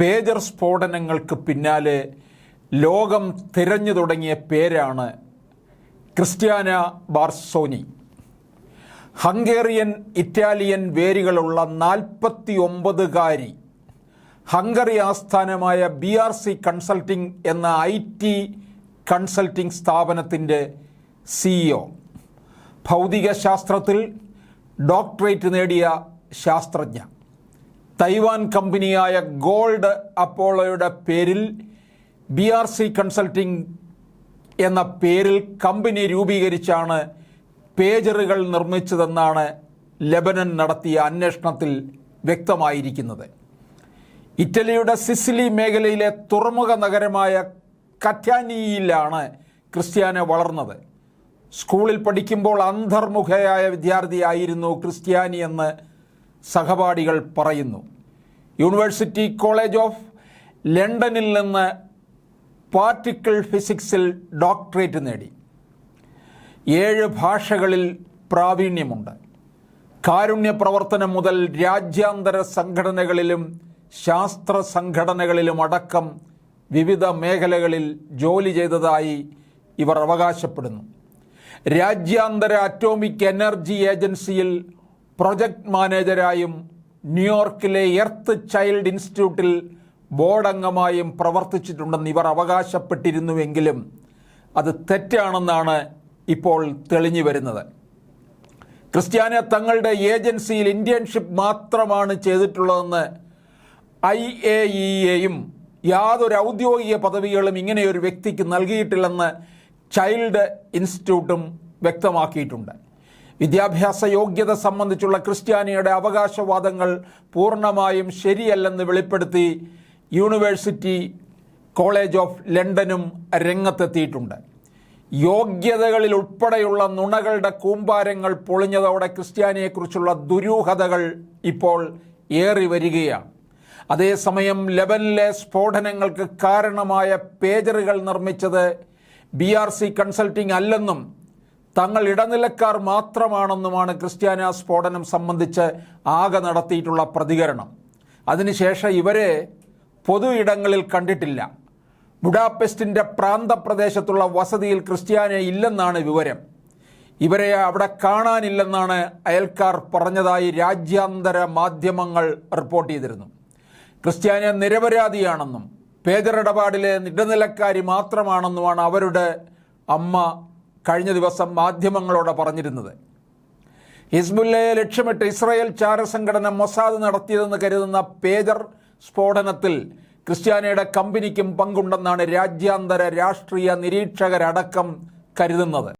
Pager സ്ഫോടനങ്ങൾക്ക് പിന്നാലെ ലോകം തിരഞ്ഞു തുടങ്ങിയ പേരാണ് ക്രിസ്ത്യാന ബാർസോനി. ഹംഗേറിയൻ ഇറ്റാലിയൻ വേരുകളുള്ള നാൽപ്പത്തി ഒമ്പതുകാരി ഹംഗറി ആസ്ഥാനമായ ബി ആർ സി കൺസൾട്ടിംഗ് എന്ന ഐ ടി കൺസൾട്ടിംഗ് സ്ഥാപനത്തിന്റെ സിഇഒ ഭൗതികശാസ്ത്രത്തിൽ ഡോക്ടറേറ്റ് നേടിയ ശാസ്ത്രജ്ഞ. തൈവാൻ കമ്പനിയായ ഗോൾഡ് അപ്പോളോയുടെ പേരിൽ ബി ആർ സി കൺസൾട്ടിംഗ് എന്ന പേരിൽ കമ്പനി രൂപീകരിച്ചാണ് പേജറുകൾ നിർമ്മിച്ചതെന്നാണ് ലെബനൻ നടത്തിയ അന്വേഷണത്തിൽ വ്യക്തമായിരിക്കുന്നത്. ഇറ്റലിയുടെ സിസിലി മേഖലയിലെ തുറമുഖ നഗരമായ കറ്റാനിയിലാണ് ക്രിസ്ത്യാന വളർന്നത്. സ്കൂളിൽ പഠിക്കുമ്പോൾ അന്തർമുഖയായ വിദ്യാർത്ഥിയായിരുന്നു ക്രിസ്ത്യാനി എന്ന് സഹപാഠികൾ പറയുന്നു. യൂണിവേഴ്സിറ്റി കോളേജ് ഓഫ് ലണ്ടനിൽ നിന്ന് പാർട്ടിക്കിൾ ഫിസിക്സിൽ ഡോക്ടറേറ്റ് നേടി. ഏഴ് ഭാഷകളിൽ പ്രാവീണ്യമുണ്ട്. കാരുണ്യ പ്രവർത്തനം മുതൽ രാജ്യാന്തര സംഘടനകളിലും ശാസ്ത്ര സംഘടനകളിലും അടക്കം വിവിധ മേഖലകളിൽ ജോലി ചെയ്തതായി ഇവർ അവകാശപ്പെടുന്നു. രാജ്യാന്തര അറ്റോമിക് എനർജി ഏജൻസിയിൽ പ്രൊജക്ട് മാനേജരായും ന്യൂയോർക്കിലെ എർത്ത് ചൈൽഡ് ഇൻസ്റ്റിറ്റ്യൂട്ടിൽ ബോർഡംഗമായും പ്രവർത്തിച്ചിട്ടുണ്ടെന്ന് ഇവർ അവകാശപ്പെട്ടിരുന്നുവെങ്കിലും അത് തെറ്റാണെന്നാണ് ഇപ്പോൾ തെളിഞ്ഞു വരുന്നത്. ക്രിസ്ത്യാനെ തങ്ങളുടെ ഏജൻസിയിൽ ഇന്റേൺഷിപ്പ് മാത്രമാണ് ചെയ്തിട്ടുള്ളതെന്ന് ഐ എ ഇ എയും യാതൊരു ഔദ്യോഗിക പദവികളും ഇങ്ങനെയൊരു വ്യക്തിക്ക് നൽകിയിട്ടില്ലെന്ന് ചൈൽഡ് ഇൻസ്റ്റിറ്റ്യൂട്ടും വ്യക്തമാക്കിയിട്ടുണ്ട്. വിദ്യാഭ്യാസ യോഗ്യത സംബന്ധിച്ചുള്ള ക്രിസ്ത്യാനിയുടെ അവകാശവാദങ്ങൾ പൂർണമായും ശരിയല്ലെന്ന് വെളിപ്പെടുത്തി യൂണിവേഴ്സിറ്റി കോളേജ് ഓഫ് ലണ്ടനും രംഗത്തെത്തിയിട്ടുണ്ട്. യോഗ്യതകളിൽ ഉൾപ്പെടെയുള്ള നുണകളുടെ കൂമ്പാരങ്ങൾ പൊളിഞ്ഞതോടെ ക്രിസ്ത്യാനിയെക്കുറിച്ചുള്ള ദുരൂഹതകൾ ഇപ്പോൾ ഏറി വരികയാണ്. അതേസമയം ലെബനിലെ സ്ഫോടനങ്ങൾക്ക് കാരണമായ പേജറുകൾ നിർമ്മിച്ചത് ബി ആർ സി കൺസൾട്ടിംഗ് അല്ലെന്നും തങ്ങൾ ഇടനിലക്കാർ മാത്രമാണെന്നുമാണ് ക്രിസ്ത്യാന സ്ഫോടനം സംബന്ധിച്ച് ആകെ നടത്തിയിട്ടുള്ള പ്രതികരണം. അതിനുശേഷം ഇവരെ പൊതു ഇടങ്ങളിൽ കണ്ടിട്ടില്ല. ബുഡാപെസ്റ്റിന്റെ പ്രാന്തപ്രദേശത്തുള്ള വസതിയിൽ ക്രിസ്ത്യാനി ഇല്ലെന്നാണ് വിവരം. ഇവരെ അവിടെ കാണാനില്ലെന്നാണ് അയൽക്കാർ പറഞ്ഞതായി രാജ്യാന്തര മാധ്യമങ്ങൾ റിപ്പോർട്ട് ചെയ്തിരുന്നു. ക്രിസ്ത്യാനി നിരപരാധിയാണെന്നും പേജറിടപാടിലെ ഇടനിലക്കാരി മാത്രമാണെന്നുമാണ് അവരുടെ അമ്മ കഴിഞ്ഞ ദിവസം മാധ്യമങ്ങളോട് പറഞ്ഞിരുന്നത്. ഹിസ്ബുല്ലയെ ലക്ഷ്യമിട്ട് ഇസ്രായേൽ ചാരസംഘടന മൊസാദ് നടത്തിയതെന്ന് കരുതുന്ന പേജർ സ്ഫോടനത്തിൽ ക്രിസ്ത്യാനിയുടെ കമ്പനിക്കും പങ്കുണ്ടെന്നാണ് രാജ്യാന്തര രാഷ്ട്രീയ നിരീക്ഷകരടക്കം കരുതുന്നത്.